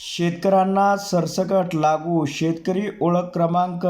शेतकऱ्यांना सरसकट लागू शेतकरी ओळख क्रमांक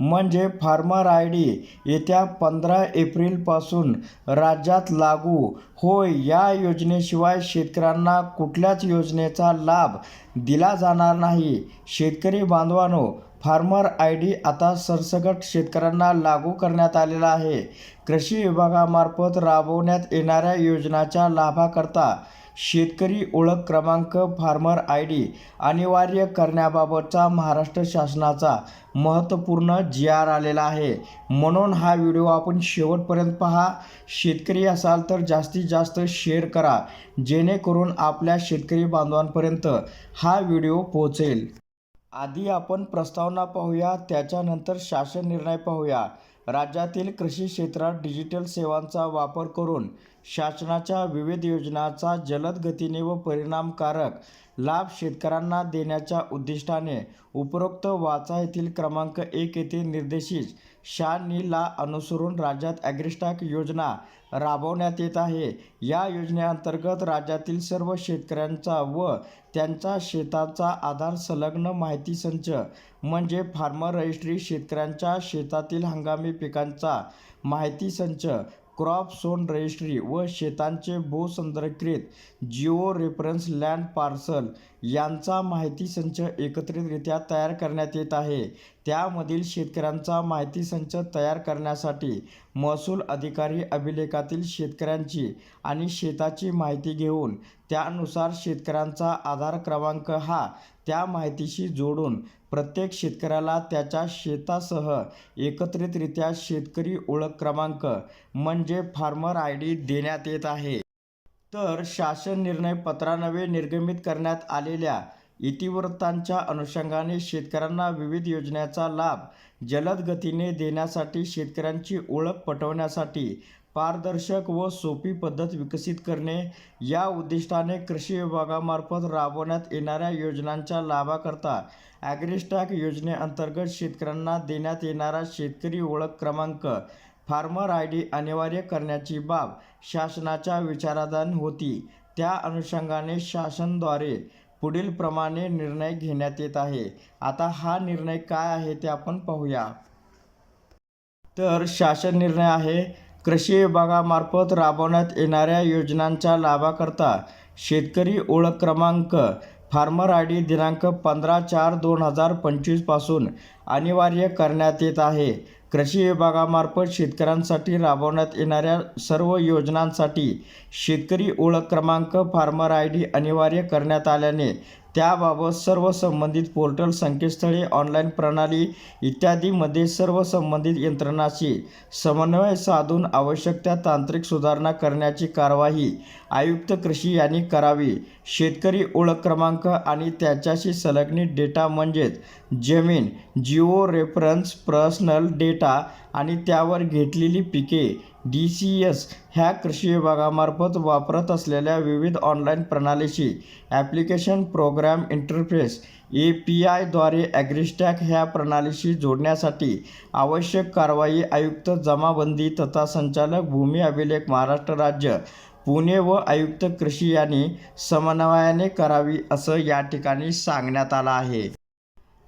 म्हणजे फार्मर आय डी येत्या पंधरा एप्रिलपासून राज्यात लागू होय या योजनेशिवाय शेतकऱ्यांना कुठल्याच योजनेचा लाभ दिला जाणार नाही. शेतकरी बांधवांनो फार्मर आय डी आता सरसकट शेतकऱ्यांना लागू करण्यात आलेला आहे. कृषी विभागामार्फत राबवण्यात येणाऱ्या योजनाच्या लाभाकरता शेतकरी ओळख क्रमांक फार्मर आय डी अनिवार्य करण्याबाबतचा महाराष्ट्र शासनाचा महत्त्वपूर्ण जी आर आलेला आहे. म्हणून हा व्हिडिओ आपण शेवटपर्यंत पहा. शेतकरी असाल तर जास्तीत जास्त शेअर करा जेणेकरून आपल्या शेतकरी बांधवांपर्यंत हा व्हिडिओ पोहोचेल. आधी आपण प्रस्तावना पाहूया त्याच्यानंतर शासन निर्णय पाहूया. राज्यातील कृषी क्षेत्रात डिजिटल सेवांचा वापर करून शासनाच्या विविध योजनांचा जलद गतीने व परिणामकारक लाभ शेतकऱ्यांना देण्याच्या उद्दिष्टाने उपरोक्त वाचा येथील क्रमांक एक येथे निर्देशित शहाण्णव ला अनुसरून राज्यात ॲग्रिस्टॅक योजना राबवण्यात येत आहे. या योजनेअंतर्गत राज्यातील सर्व शेतकऱ्यांचा व त्यांचा शेताचा आधार संलग्न माहिती संच म्हणजे फार्मर रजिस्ट्री शेतकऱ्यांच्या शेतातील हंगामी पिकांचा माहिती संच क्रॉप सोन रजिस्ट्री व शेतांचे भूसंदर्कृत जिओ रेफरन्स लँड पार्सल यांचा माहिती संच एकत्रितरित्या तयार करण्यात येत आहे. त्यामधील शेतकऱ्यांचा माहिती संच तयार करण्यासाठी महसूल अधिकारी अभिलेखातील शेतकऱ्यांची आणि शेताची माहिती घेऊन त्यानुसार शेतकऱ्यांचा आधार क्रमांक हा त्या माहितीशी जोडून प्रत्येक शेतकऱ्याला त्याच्या शेतासह एकत्रितरित्या शेतकरी ओळख क्रमांक म्हणजे फार्मर आय डी देण्यात येत आहे. तर शासन निर्णय पत्रानवे निर्गमित करण्यात आलेल्या इतिवृत्तांच्या अनुषंगाने शेतकऱ्यांना विविध योजनेचा लाभ जलद गतीने देण्यासाठी शेतकऱ्यांची ओळख पटवण्यासाठी पारदर्शक व सोपी पद्धत विकसित करणे. या उद्दिष्टाने कृषी विभागामार्फत राबवण्यात येणाऱ्या योजनांच्या लाभाकरता ॲग्रिस्टॅक योजनेअंतर्गत शेतकऱ्यांना देण्यात येणारा शेतकरी ओळख क्रमांक फार्मर आय डी अनिवार्य करण्याची बाब शासनाच्या विचाराधीन होती. त्या अनुषंगाने शासनद्वारे पुढील प्रमाणे निर्णय घेण्यात येत आहे. आता हा निर्णय काय आहे ते आपण पाहूया. तर शासन निर्णय आहे कृषी विभागामार्फत राबवण्यात येणाऱ्या योजनांच्या लाभाकरता शेतकरी ओळख क्रमांक फार्मर आय डी दिनांक पंधरा चार दोन हजार पंचवीसपासून अनिवार्य करण्यात येत आहे. कृषी विभागामार्फत शेतकऱ्यांसाठी राबवण्यात येणाऱ्या सर्व योजनांसाठी शेतकरी ओळख क्रमांक फार्मर आय डी अनिवार्य करण्यात आल्याने त्याबाबत सर्व संबंधित पोर्टल संकेतस्थळे ऑनलाईन प्रणाली इत्यादीमध्ये सर्व संबंधित यंत्रणाशी समन्वय साधून आवश्यक त्या तांत्रिक सुधारणा करण्याची कारवाई आयुक्त कृषी यांनी करावी. शेतकरी ओळख क्रमांक आणि त्याच्याशी संलग्नित डेटा म्हणजेच जमीन जिओ रेफरन्स पर्सनल डेटा आणि त्यावर घेतलेली पिके डी सी एस ह्या कृषी विभागामार्फत वापरत असलेल्या विविध ऑनलाईन प्रणालीशी application program interface A P आयद्वारे ॲग्रिस्टॅक ह्या प्रणालीशी जोडण्यासाठी आवश्यक कारवाई आयुक्त जमाबंदी तथा संचालक भूमी अभिलेख महाराष्ट्र राज्य पुणे व आयुक्त कृषी यांनी समन्वयाने करावी असं या ठिकाणी सांगण्यात आलं आहे.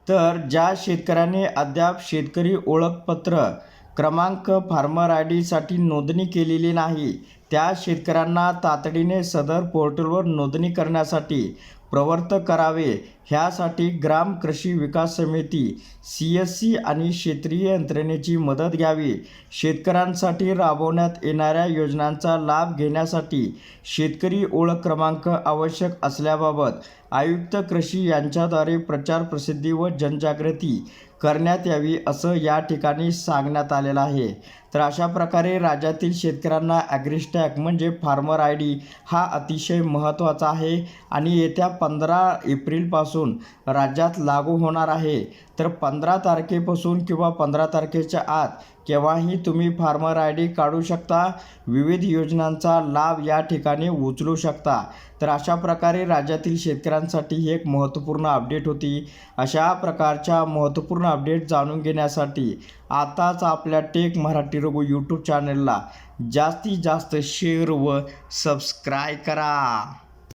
तर ज्या शेतकऱ्याने अद्याप शेतकरी ओळखपत्र क्रमांक फार्मर आय डीसाठी नोंदणी केलेली नाही. त्या शेतकऱ्यांना तातडीने सदर पोर्टलवर नोंदणी करण्यासाठी प्रवृत्त करावे. ह्यासाठी ग्राम कृषी विकास समिती सी एस सी आणि क्षेत्रीय यंत्रणेची मदत घ्यावी. शेतकऱ्यांसाठी राबवण्यात येणाऱ्या योजनांचा लाभ घेण्यासाठी शेतकरी ओळख क्रमांक आवश्यक असल्याबाबत आयुक्त कृषी यांच्याद्वारे प्रचार प्रसिद्धी व जनजागृती करण्यात यावी असं या ठिकाणी सांगण्यात आलेलं आहे. तर अशा प्रकारे राज्यातील शेतकऱ्यांना ॲग्रिस्टॅक म्हणजे फार्मर आय डी हा अतिशय महत्त्वाचा आहे आणि येत्या पंधरा एप्रिलपासून राज्यात लागू होणार आहे. तर पंधरा तारखेपासून किंवा पंधरा तारखेच्या आत केव्हाही तुम्ही फार्मर आय डी काढू शकता. विविध योजनांचा लाभ या ठिकाणी उचलू शकता. तर अशा प्रकारे राज्यातील शेतकऱ्यांसाठी ही एक महत्त्वपूर्ण अपडेट होती. अशा प्रकारच्या महत्त्वपूर्ण अपडेट जाणून घेण्यासाठी आताच आपल्या टेक मराठी रघु यूट्यूब चॅनलला जास्तीत जास्त शेअर व सबस्क्राय करा.